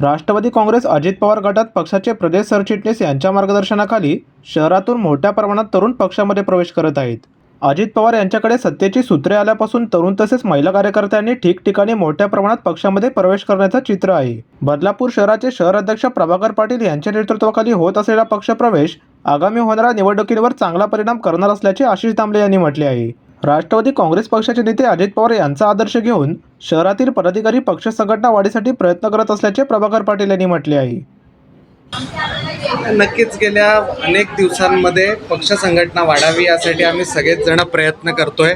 राष्ट्रवादी काँग्रेस अजित पवार गटात पक्षाचे प्रदेश सरचिटणीस यांच्या मार्गदर्शनाखाली शहरातून मोठ्या प्रमाणात तरुण पक्षामध्ये प्रवेश करत आहेत. अजित पवार यांच्याकडे सत्तेची सूत्रे आल्यापासून तरुण तसेच महिला कार्यकर्त्यांनी ठिकठिकाणी मोठ्या प्रमाणात पक्षामध्ये प्रवेश करण्याचं चित्र आहे. बदलापूर शहराचे शहर अध्यक्ष प्रभाकर पाटील यांच्या नेतृत्वाखाली होत असलेला पक्षप्रवेश आगामी होणाऱ्या निवडणुकीवर चांगला परिणाम करणार असल्याचे आशिष दामले यांनी म्हटले आहे. राष्ट्रवादी काँग्रेस पक्षाचे नेते अजित पवार यांचा आदर्श घेऊन शहरातील पदाधिकारी पक्ष संघटना वाढीसाठी प्रयत्न करत असल्याचे प्रभाकर पाटील यांनी म्हटले आहे. नक्कीच गेल्या अनेक दिवसांमध्ये पक्ष संघटना वाढावी यासाठी आम्ही सगळेच जण प्रयत्न करतोय.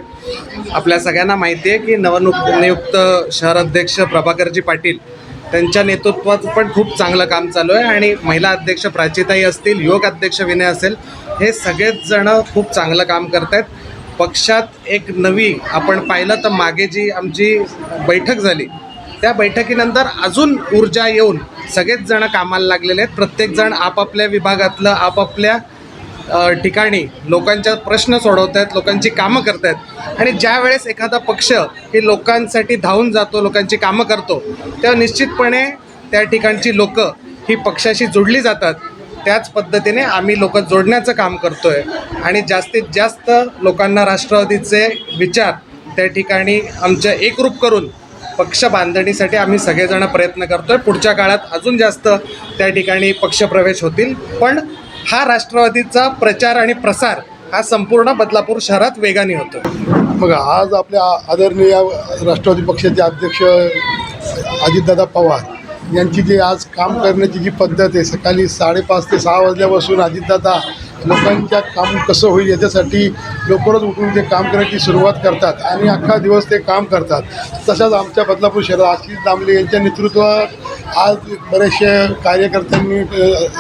आपल्या सगळ्यांना माहिती आहे की नवनुक नियुक्त शहर अध्यक्ष प्रभाकरजी पाटील त्यांच्या नेतृत्वात पण खूप चांगलं काम चालू आहे आणि महिला अध्यक्ष प्राचीताई असतील युवक अध्यक्ष विनय असेल हे सगळेच जण खूप चांगलं काम करत आहेत पक्षात एक नवी आपण पाहिलं तर मागे जी आमची बैठक झाली त्या बैठकीनंतर अजून ऊर्जा येऊन सगळेच जण कामाला लागलेले आहेत. प्रत्येकजण आपापल्या विभागातलं आपापल्या ठिकाणी लोकांच्या प्रश्न सोडवत आहेत लोकांची कामं करत आहेत. आणि ज्या वेळेस एखादा पक्ष हे लोकांसाठी धावून जातो लोकांची कामं करतो तेव्हा निश्चितपणे त्या ठिकाणची लोकं ही पक्षाशी जोडली जातात. त्याच पद्धतीने आम्ही लोक जोडण्याचं काम करतोय. आणि जास्तीत जास्त लोकांना राष्ट्रवादीचे विचार त्या ठिकाणी आमच्या एकरूप करून पक्ष बांधणीसाठी आम्ही सगळेजण प्रयत्न करतोय. पुढच्या काळात अजून जास्त त्या ठिकाणी पक्षप्रवेश होतील. पण हा राष्ट्रवादीचा प्रचार आणि प्रसार हा संपूर्ण बदलापूर शहरात वेगाने होतो मग आज आपल्या आदरणीय राष्ट्रवादी पक्षाचे अध्यक्ष अजितदादा पवार यांची जी आज काम करण्याची जी पद्धत आहे सकाळी साडेपाच ते सहा वाजल्यापासून अजितदादा लोकांच्या काम कसं होईल याच्यासाठी लवकरच उठून ते काम करण्याची सुरुवात करतात आणि अख्खा दिवस ते काम करतात. तसंच आमच्या बदलापूर शहरात आशिष दामले यांच्या नेतृत्वात आज बरेचसे कार्यकर्त्यांनी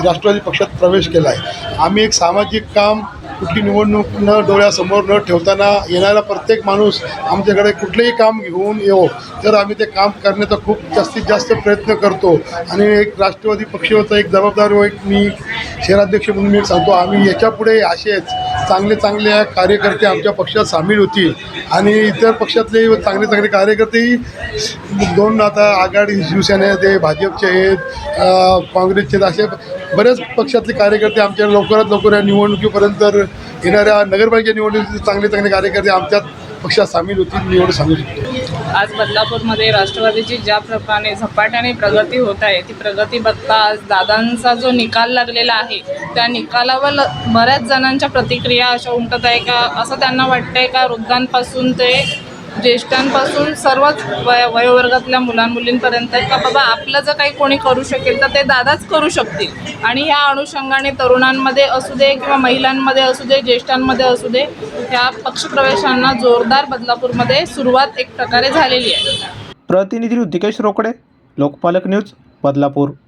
राष्ट्रवादी पक्षात प्रवेश केला आहे आम्ही एक सामाजिक काम कुठली निवडणूक न डोळ्यासमोर न ठेवताना येणारा प्रत्येक माणूस आमच्याकडे कुठलंही काम घेऊन येवो तर आम्ही ते काम करण्याचा खूप जास्तीत जास्त प्रयत्न करतो. आणि एक राष्ट्रवादी पक्ष होता एक जबाबदार एक मी शहराध्यक्ष म्हणून मी सांगतो आम्ही याच्यापुढे असेच चांगले चांगले कार्यकर्ते आमच्या पक्षात सामील होतील आणि इतर पक्षातले चांगले चांगले कार्यकर्तेही दोन आता आघाडी शिवसेनेचे भाजपचे आहेत काँग्रेसचे आहेत, असे बरेच पक्षातले कार्यकर्ते आमच्या लवकरात लवकर या निवडणुकीपर्यंत येणाऱ्या नगरपालिका निवडणुकीचे चांगले चांगले कार्यकर्ते आमच्या पक्षात सामील होतील मी एवढं सांगू शकतो. आज बदलापूरमध्ये राष्ट्रवादीची ज्या प्रकारे झपाट्याने प्रगती होत आहे ती प्रगती बघता आज दादांचा जो निकाल लागलेला आहे त्या निकालावर बऱ्याच जणांच्या प्रतिक्रिया अशा उमटत आहे का? असं त्यांना वाटतंय का वृद्धांपासून ते ज्येष्ठांपासून सर्वच वय वयोवर्गातल्या मुलांमुलींपर्यंत का बाबा आपलं जर काही कोणी करू शकेल तर ते दादाच करू शकतील. आणि ह्या अनुषंगाने तरुणांमध्ये असू दे किंवा महिलांमध्ये असू दे ज्येष्ठांमध्ये असू दे ह्या पक्षप्रवेशांना जोरदार बदलापूरमध्ये सुरुवात एक प्रकारे झालेली आहे. प्रतिनिधी ऋतिकेश रोकडे लोकपालक न्यूज बदलापूर.